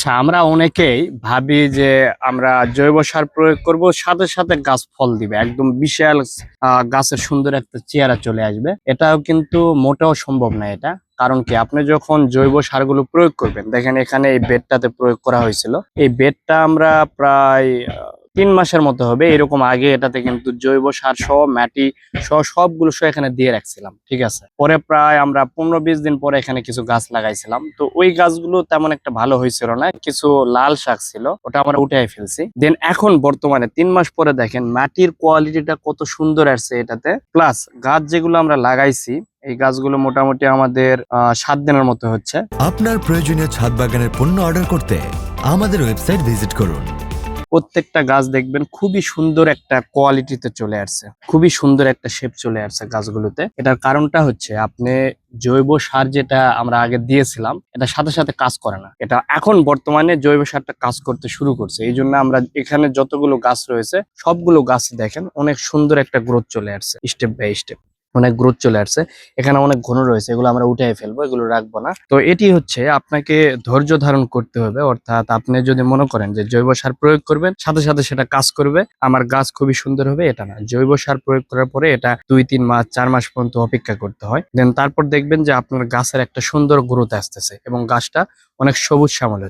আচ্ছা আমরা অনেকেই ভাবি যে আমরা জৈব সার প্রয়োগ করব, সাথে সাথে গাছ ফল দিবে। একদম বিশাল গাছের সুন্দর একটা চেহারা চলে আসবে। এটাও কিন্তু মোটেও সম্ভব না এটা। কারণ কি, আপনি যখন জৈব সারগুলো প্রয়োগ করবেন, দেখেন এখানে এই বেডটাতে প্রয়োগ করা হয়েছিল। এই বেডটা আমরা প্রায় তিন মাসের মতো হবে। এরকম আগে এটাতে কিন্তু জৈব সার সহ, মাটি সহ সবগুলো সহ এখানে দিয়ে রাখছিলাম, ঠিক আছে? পরে প্রায় আমরা পনেরো বিশ দিন পরে এখানে কিছু গাছ লাগাইছিলাম। তো ওই গাছগুলো তেমন একটা ভালো হয়েছিল না, কিছু লাল শাক ছিল, ওটা আমরা উঠে ফেলছি। দেন এখন বর্তমানে তিন মাস পরে দেখেন মাটির কোয়ালিটিটা কত সুন্দর আসছে এটাতে। প্লাস গাছ যেগুলো আমরা লাগাইছি, এই গাছগুলো মোটামুটি আমাদের সাত দিনের মতো হচ্ছে। আপনার প্রয়োজনীয় ছাদ বাগানের পণ্য অর্ডার করতে আমাদের ওয়েবসাইট ভিজিট করুন। প্রত্যেকটা গাছ দেখবেন খুবই সুন্দর একটা কোয়ালিটিতে চলে আসছে। খুবই সুন্দর একটা শেপ চলে আসছে গাছগুলোতে। এটার কারণটা হচ্ছে আপনি জৈব সার যেটা আমরা আগে দিয়েছিলাম, এটা সাথে সাথে কাজ করে না। এটা এখন বর্তমানে জৈব সারটা কাজ করতে শুরু করছে। এই জন্য আমরা এখানে যতগুলো গাছ রয়েছে, সবগুলো গাছ দেখেন অনেক সুন্দর একটা গ্রোথ চলে আসছে স্টেপ বাই স্টেপ অনেক গ্রোথ চলে আসছে। এখানে অনেক ঘন রয়েছে, এগুলো আমরা উঠে ফেলব, এগুলো রাখব না। তো এটি হচ্ছে আপনাকে ধৈর্য ধারণ করতে হবে, অর্থাৎ আপনি যদি মনে করেন যে জৈব সার প্রয়োগ করবেন, সাথে সাথে সেটা কাজ করবে। আমার গাছ খুবই সুন্দর হবে, এটা না। জৈব সার প্রয়োগ করার পরে এটা দুই, তিন মাস, চার মাস পর্যন্ত অপেক্ষা করতে হয়। দেন তারপর দেখবেন যে আপনার গাছের একটা সুন্দর গ্রোথ আসতেছে এবং গাছটা অনেক সবুজ শ্যামল।